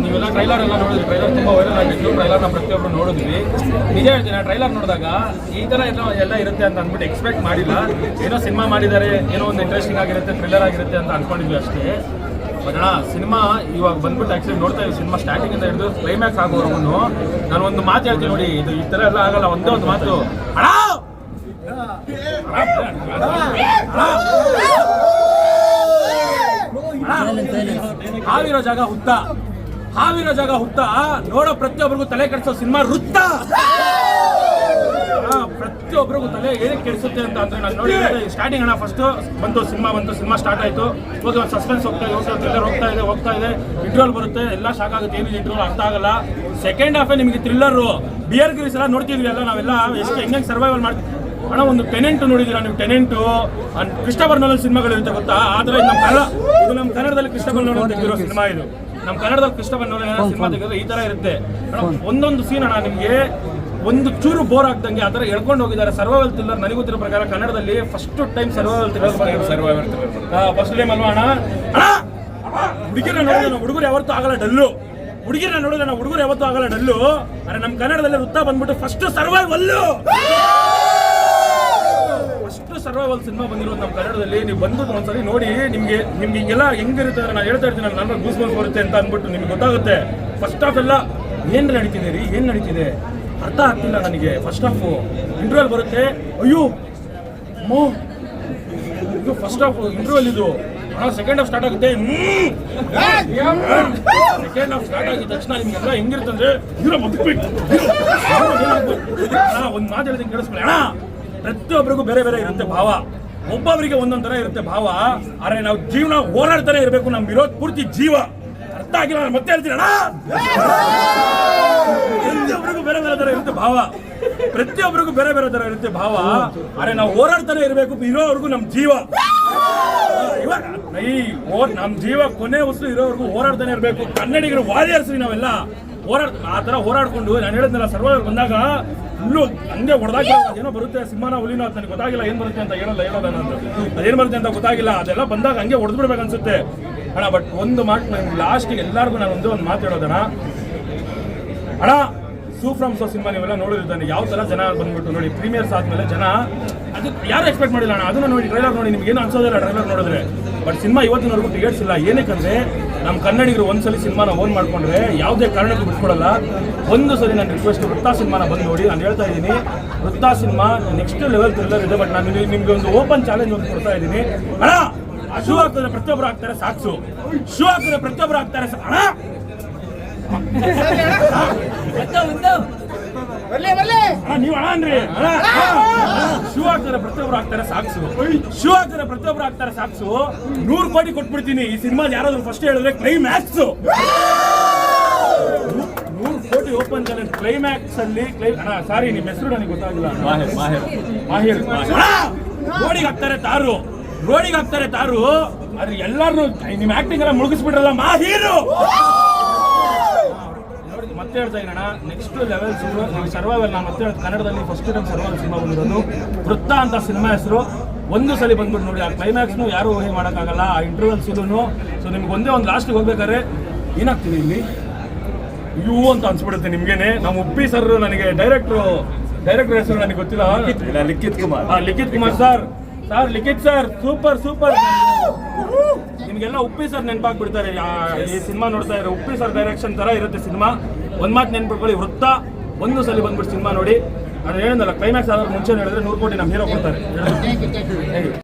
ನೀವೆಲ್ಲ ಟ್ರೈಲರ್ ಎಲ್ಲ ನೋಡಿದ್ರಿ ಟ್ರೈಲರ್ ತುಂಬಾ ವೈರಲ್ ಆಗಿತ್ತು. ಟ್ರೈಲರ್ನ ಪ್ರತಿಯೊಬ್ಬರು ನೋಡಿದ್ವಿ. ನಿಜ ಹೇಳ್ತೀನಿ ಟ್ರೈಲರ್ ನೋಡಿದಾಗ ಈ ತರ ಏನೋ ಎಲ್ಲ ಇರುತ್ತೆ ಅಂತ ಅಂದ್ಬಿಟ್ಟು ಎಕ್ಸ್ಪೆಕ್ಟ್ ಮಾಡಿಲ್ಲ. ಏನೋ ಸಿನಿಮಾ ಮಾಡಿದ್ದಾರೆ ಏನೋ ಒಂದು ಇಂಟ್ರೆಸ್ಟಿಂಗ್ ಆಗಿರುತ್ತೆ ಥ್ರಿಲ್ಲರ್ ಆಗಿರುತ್ತೆ ಅಂತ ಅನ್ಕೊಂಡಿದ್ವಿ ಅಷ್ಟೇ. ಬಟ್ ಅಣ್ಣ ಸಿನಿಮಾ ಇವಾಗ ಬಂದ್ಬಿಟ್ಟು ಆಕ್ಚುಲಿ ನೋಡ್ತಾ ಇದ್ದೀವಿ ಸಿನಿಮಾ ಸ್ಟಾರ್ಟಿಂಗ್ ಇಂದ ಹಿಡಿದು ಕ್ಲೈಮ್ಯಾಕ್ಸ್ ಆಗೋವರೆಗೂ. ನಾನು ಒಂದು ಮಾತು ಹೇಳ್ತೀನಿ ನೋಡಿ ಇದು ಈ ತರ ಎಲ್ಲ ಆಗಲ್ಲ ಒಂದೇ ಒಂದು ಮಾತು. ಅಣ್ಣ! ಹಾವಿರೋ ಜಾಗ ಹುತ್ತ ಹಾವಿರೋ ಜಾಗ ಹುತ್ತ ನೋಡೋ ಪ್ರತಿಯೊಬ್ಬರಿಗೂ ತಲೆ ಕೆಡಿಸೋ ಸಿನಿಮಾ ವೃತ್ತ. ಪ್ರತಿಯೊಬ್ಬರಿಗೂ ತಲೆ ಏನಕ್ಕೆ ಕೆಡಿಸುತ್ತೆ ಅಂತ ಅಂದ್ರೆ ನಾನು ನೋಡಿ ಸ್ಟಾರ್ಟಿಂಗ್ ಅಣ್ಣ ಫಸ್ಟ್ ಬಂತು, ಸಿನಿಮಾ ಬಂತು, ಸಿನಿಮಾ ಸ್ಟಾರ್ಟ್ ಆಯ್ತು. ಹೋಗಿ ಒಂದು ಸಸ್ಪೆನ್ಸ್ ಹೋಗ್ತಾ ಇದೆ, ಹೋಗ್ತಾ ಥ್ರಿಲ್ಲರ್ ಹೋಗ್ತಾ ಇದೆ ಹೋಗ್ತಾ ಇದೆ. ಇಂಟ್ರೋಲ್ ಬರುತ್ತೆ, ಎಲ್ಲ ಶಾಕ್ ಆಗುತ್ತೆ ಏನಿದೆ ಇಂಟ್ರೋಲ್ ಅರ್ಥ ಆಗಲ್ಲ. ಸೆಕೆಂಡ್ ಹಾಫೇ ನಿಮಗೆ ಥ್ರಿಲ್ಲರು ಬಿಯರ್ ಗ್ರೀಸ್ ಎಲ್ಲ ನೋಡ್ತಿದ್ವಿ ಎಲ್ಲ ನಾವೆಲ್ಲ, ಎಷ್ಟು ಹೆಂಗೆ ಸರ್ವೈವಲ್ ಮಾಡ್ತೀವಿ ಅಣ್ಣ, ಒಂದು ಟೆನೆಂಟ್ ನೋಡಿದೀರಾ ನೀವು ಟೆನೆಂಟು ಕೃಷ್ಣ ನೋಲನ್ ಸಿನಿಮಾಗಳು ಇರುತ್ತೆ ಗೊತ್ತಾ? ಆದ್ರೆ ನಮ್ಮ ಕನ್ನಡ ಇದು ನಮ್ಮ ಕನ್ನಡದಲ್ಲಿ ಕೃಷ್ಣ ತೆಗೆದಿರೋ ಸಿನಿಮಾ ಇದು. ನಮ್ಮ ಕನ್ನಡದಲ್ಲಿ ಕೃಷ್ಣ ನೋಲನ್ ಸಿನಿಮಾ ತೆಗೆದ್ರೆ ಈ ತರ ಇರುತ್ತೆ. ಒಂದೊಂದು ಸೀನ್ ಅಣ್ಣ ನಿಮಗೆ ಒಂದು ಚೂರು ಬೋರ್ ಆಗ್ದಂಗೆ ಆ ಥರ ಎಳ್ಕೊಂಡು ಹೋಗಿದ್ದಾರೆ. ಸರ್ವೈವಲ್ ಥ್ರಿಲ್ಲರ್ ನನಗೆ ಗೊತ್ತಿರೋ ಪ್ರಕಾರ ಕನ್ನಡದಲ್ಲಿ first time survival thriller survival first time ಅಲ್ವಾ ಅಣ್ಣ? ಹುಡುಗಿರ ನೋಡಿದ್ರೆ ನಾವು ಹುಡುಗರು ಯಾವತ್ತೂ ಆಗಲ್ಲ ಡಲ್ಲು. ಹುಡುಗಿರ ನೋಡಿದ್ರೆ ನಾವು ಹುಡುಗರು ಯಾವತ್ತೂ ಆಗಲ್ಲ ಡಲ್ಲು. ಅರೆ ನಮ್ಮ ಕನ್ನಡದಲ್ಲಿ ವೃತ್ತ ಬಂದ್ಬಿಟ್ಟು ಫಸ್ಟ್ ಸರ್ವೈವಲ್ಲು ಸರ್ವೈವಲ್ ಸಿನಿಮಾ ಬಂದಿರೋದು ನಮ್ಮ ಕನ್ನಡದಲ್ಲಿ ನೀವು ಬಂದು ಒಂದ್ಸರಿ ನೋಡಿ, ನಿಮಗೆ ನಿಮ್ಗೆ ಹಿಂಗೆಲ್ಲ ಹೆಂಗಿರುತ್ತೆ ನಾನು ಹೇಳ್ತಾ ಇರ್ತೀನಿ ನನ್ನ ಗೂಸ್ ಬಂಸ್ ಬರುತ್ತೆ ಅಂತ ಅಂದ್ಬಿಟ್ಟು ನಿಮ್ಗೆ ಗೊತ್ತಾಗುತ್ತೆ. ಫಸ್ಟ್ ಆಫ್ ಎಲ್ಲ ಏನು ನಡೀತಿದೆ ರೀ? ಏನು ನಡೀತಿದೆ? ಅರ್ಥ ಆಗ್ತಿಲ್ಲ ನನಗೆ. ಫಸ್ಟ್ ಆಫ್ ಇಂಟ್ರೋಲ್ ಬರುತ್ತೆ. ಅಯ್ಯೋ, ಮೋ. ಇದು ಫಸ್ಟ್ ಆಫ್ ಇಂಟ್ರೋಲ್ ಇದು. ಸೆಕೆಂಡ್ ಹಾಫ್ ಸ್ಟಾರ್ಟ್ ಆಗುತ್ತೆ. ಸೆಕೆಂಡ್ ಹಾಫ್ ಸ್ಟಾರ್ಟ್ ಆಗಿದ ತಕ್ಷಣ ನಿಮ್ಗೆಲ್ಲ ಹೆಂಗಿರುತ್ತೆ ಅಂದ್ರೆ ಬದುಕ್ಬೇಕು ಒಂದು ಮಾತು ಹೇಳ್ತೀನಿ, ಕೇಳಿಸ್ಕೊಳ್ಳಿ. ಅಣ್ಣ. ಪ್ರತಿಯೊಬ್ಬರಿಗೂ ಬೇರೆ ಬೇರೆ ಇರುತ್ತೆ ಭಾವ. ಒಬ್ಬೊಬ್ಬರಿಗೆ ಒಂದೊಂದು ತರ ಇರುತ್ತೆ ಭಾವ. ಆದರೆ ನಾವು ಜೀವನ ಹೋರಾಡ್ತಾನೆ ಇರಬೇಕು. ನಮ್ ಇರೋದ್ ಪೂರ್ತಿ ಜೀವ. ಅರ್ಥ ಆಗಿಲ್ಲ, ನಾನು ಮತ್ತೆ ಹೇಳ್ತೀನಿ ಪ್ರತಿಯೊಬ್ಬರಿಗೂ ಬೇರೆ ಬೇರೆ ತರ ಇರುತ್ತೆ ಭಾವ. ಪ್ರತಿಯೊಬ್ಬರಿಗೂ ಬೇರೆ ಬೇರೆ ತರ ಇರುತ್ತೆ ಭಾವ. ಆದರೆ ನಾವು ಹೋರಾಡ್ತಾನೆ ಇರಬೇಕು. ಇರೋವರೆಗೂ ನಮ್ಮ ಜೀವ. ಇವಾಗ ಈ ಓ- ನಮ್ ಜೀವ ಕೊನೆ ವಸ್ತು ಇರೋವರೆಗೂ ಹೋರಾಡ್ತಾನೆ ಇರಬೇಕು. ಕನ್ನಡಿಗರು ವಾರಿಯರ್ಸ್ ನಾವೆಲ್ಲ. ಹೋರಾಡ್, ಆ ಥರ ಹೋರಾಡ್ಕೊಂಡು ನಾನು ಹೇಳಿದ್ನಲ್ಲ ಸರ್ವೈವರ್ ಬಂದಾಗ ಫುಲ್ಲು ಹಂಗೆ ಹೊಡೆದಾಗ ಏನೋ ಬರುತ್ತೆ, ಸಿಂಹನ ಹುಲಿನ ಅಂತ ನನಗೆ ಗೊತ್ತಾಗಿಲ್ಲ, ಏನು ಬರುತ್ತೆ ಅಂತ ಹೇಳಲ್ಲ ಹೇಳೋದ ನಾನು. ಅದೇನ್ ಬರುತ್ತೆ ಅಂತ ಗೊತ್ತಾಗಿಲ್ಲ, ಅದೆಲ್ಲ ಬಂದಾಗ ಹಂಗೆ ಹೊಡೆದು ಅನ್ಸುತ್ತೆ. ಅಣ್ಣ ಬಟ್ ಒಂದು ಮಾತು ನಂಗೆ ಲಾಸ್ಟಿಗೆ ಎಲ್ಲರಿಗೂ ನಾನು ಒಂದೇ ಒಂದು ಮಾತು ಹೇಳೋದಣ್ಣ. ಅಣ್ಣ ಸೂ ಫ್ರಮ್ ಸೋ ಸಿನಿಮಾ ನೀವೆಲ್ಲ ನೋಡಿರ್ತಾನೆ. ಯಾವ ಥರ ಜನ ಬಂದ್ಬಿಟ್ಟು ನೋಡಿ ಪ್ರೀಮಿಯರ್ಸ್ ಆದಮೇಲೆ ಜನ ಅದು ಯಾರು ಎಕ್ಸ್ಪೆಕ್ಟ್ ಮಾಡಿಲ್ಲ ಅಣ್ಣ? ಅದನ್ನು ನೋಡಿ ಟ್ರೈಲರ್ ನೋಡಿ ನಿಮ್ಗೆ ಏನು ಅನ್ಸೋದಿಲ್ಲ ಟ್ರೈಲರ್ ನೋಡಿದ್ರೆ. ಬಟ್ ಸಿನಿಮಾ ಇವತ್ತಿನವರೆಗೂ ಟಿಕೆಟ್ಸ್ ಇಲ್ಲ. ಏನಕ್ಕಂದ್ರೆ ನಮ್ಮ ಕನ್ನಡಿಗರು ಒಂದ್ಸಲಿ ಸಿನಿಮಾನ ಓನ್ ಮಾಡ್ಕೊಂಡ್ರೆ ಯಾವುದೇ ಕಾರಣಕ್ಕೂ ಬಿಟ್ಕೊಡಲ್ಲ. ಒಂದು ಸರಿ ನಾನು ರಿಕ್ವೆಸ್ಟ್ ವೃತ್ತಾ ಸಿನಿಮಾನ ಬಂದು ನೋಡಿ ನಾನು ಹೇಳ್ತಾ ಇದ್ದೀನಿ Vritta cinema next level thriller ಇದೆ ಬಟ್ ನಾನು ನಿಮಗೆ ಒಂದು ಓಪನ್ ಚಾಲೆಂಜ್ ಒಂದು ಕೊಡ್ತಾ ಇದ್ದೀನಿ. ಅಣ್ಣ ಶೂ ಹಾಕಿದ್ರೆ ಪ್ರತಿಯೊಬ್ಬರು ಹಾಕ್ತಾರೆ ಸಾಕ್ಸು. ಶೂ ಹಾಕಿದ್ರೆ ಪ್ರತಿಯೊಬ್ಬರು ಆಗ್ತಾರೆ ಅಣ್ಣ, ನೀವ್ ಅಣ್ಣ ಅನ್ರಿ. ಅಣ್ಣ, ಶೂ ಹಾಕ್ತಾರೆ ಪ್ರತಿಯೊಬ್ರು ಹಾಕ್ತಾರೆ ಸಾಕ್ಸು. ಶೂ ಹಾಕ್ತಾರೆ ಪ್ರತಿಯೊಬ್ರು ಹಾಕ್ತಾರೆ ಸಾಕ್ಷು ನೂರು ಕೋಟಿ ಕೊಟ್ಬಿಡ್ತೀನಿ. ಈ ಸಿನಿಮಾ ಯಾರಾದ್ರೂ ಫಸ್ಟ್ ಹೇಳಿದ್ರೆ ಕ್ಲೈಮ್ಯಾಕ್ಸ್ ನೂರು ಕೋಟಿ ಓಪನ್ ಚಾಲೆಂಜ್ ಕ್ಲೈಮ್ಯಾಕ್ಸ್ ಅಲ್ಲಿ ಕ್ಲೈ ಅಣ್ಣ ಸಾರಿ ನಿಮ್ಮ ಹೆಸರು ನನಗೆ ಗೊತ್ತಾಗಿಲ್ಲ ಮಾಹಿರ್ ರೋಡಿಗೆ ಹಾಕ್ತಾರೆ ತಾರು. ರೋಡಿಗೆ ಹಾಕ್ತಾರೆ ತಾರು. ಆದ್ರೆ ಎಲ್ಲಾರು ನಿಮ್ಮ ಆಕ್ಟಿಂಗ್ ಎಲ್ಲ ಮುಳುಗಿಸ್ಬಿಟ್ರಲ್ಲ ಮಾಹೀರು. ಮತ್ತೆ ಹೇಳ್ತಾ ಇರೋಣ ನೆಕ್ಸ್ಟ್ ಲೆವೆಲ್ ಸರ್ವೈವಲ್ ನಾನು ಮತ್ತೆ ಹೇಳ್ತೀನಿ, ಕನ್ನಡದಲ್ಲಿ ಫಸ್ಟ್ ಟೈಮ್ ಸರ್ವೈವಲ್ ಸಿನಿಮಾ ಬಂದಿರೋದು. ವೃತ್ತ ಅಂತ ಸಿನಿಮಾ ಹೆಸರು. ಒಂದು ಸಲ ಬಂದ್ಬಿಟ್ಟು ನೋಡಿ ಆ ಕ್ಲೈಮ್ಯಾಕ್ಸ್ನು ಯಾರು ಊಹೆ ಮಾಡೋಕ್ಕಾಗಲ್ಲ ಆ ಇಂಟರ್ವಲ್ ಸಿಲೂನು ಸೊ ನಿಮ್ಗೆ ಒಂದೇ ಒಂದು ಲಾಸ್ಟಿಗೆ ಹೋಗ್ಬೇಕಾದ್ರೆ ಏನಾಗ್ತಿದೆ ಇಲ್ಲಿ? ಯು ಅಂತ ಅನ್ಸ್ಬಿಡುತ್ತೆ ನಿಮ್ಗೇನೆ. ನಮ್ಮ ಉಪ್ಪಿ ಸರ್ ನನಗೆ ಡೈರೆಕ್ಟ್ರು ಡೈರೆಕ್ಟರ್ ಹೆಸರು ನನಗೆ ಗೊತ್ತಿಲ್ಲ. ಲಿಖಿತ್ ಕುಮಾರ್. ಆ, Likhith Kumar. Sir sir Likhith sir super super ನಿಮ್ಗೆಲ್ಲ ಉಪ್ಪಿ ಸರ್ ನೆನಪಾಗ್ಬಿಡ್ತಾರೆ. ಆ- ಈ ಸಿನಿಮಾ ನೋಡ್ತಾ ಇರೋ ಉಪ್ಪಿ ಸರ್ ಡೈರೆಕ್ಷನ್ ತರ ಇರುತ್ತೆ ಸಿನಿಮಾ. ಒಂದ್ ಮಾತು ನೆನ್ಪಿಟ್ಕೊಳ್ಳಿ ವೃತ್ತ ಒಂದು ಸಲ ಬಂದ್ಬಿಟ್ಟು ಸಿನಿಮಾ ನೋಡಿ. ನಾನು ಹೇಳಿದ್ನಲ್ಲ ಕ್ಲೈಮ್ಯಾಕ್ಸ್ ಆದ್ರೆ ಮುಂಚೆ ಹೇಳಿದ್ರೆ ನೂರು ಕೋಟಿ ನಮ್ಮ ಹೀರೋ ಕೊಡ್ತಾರೆ.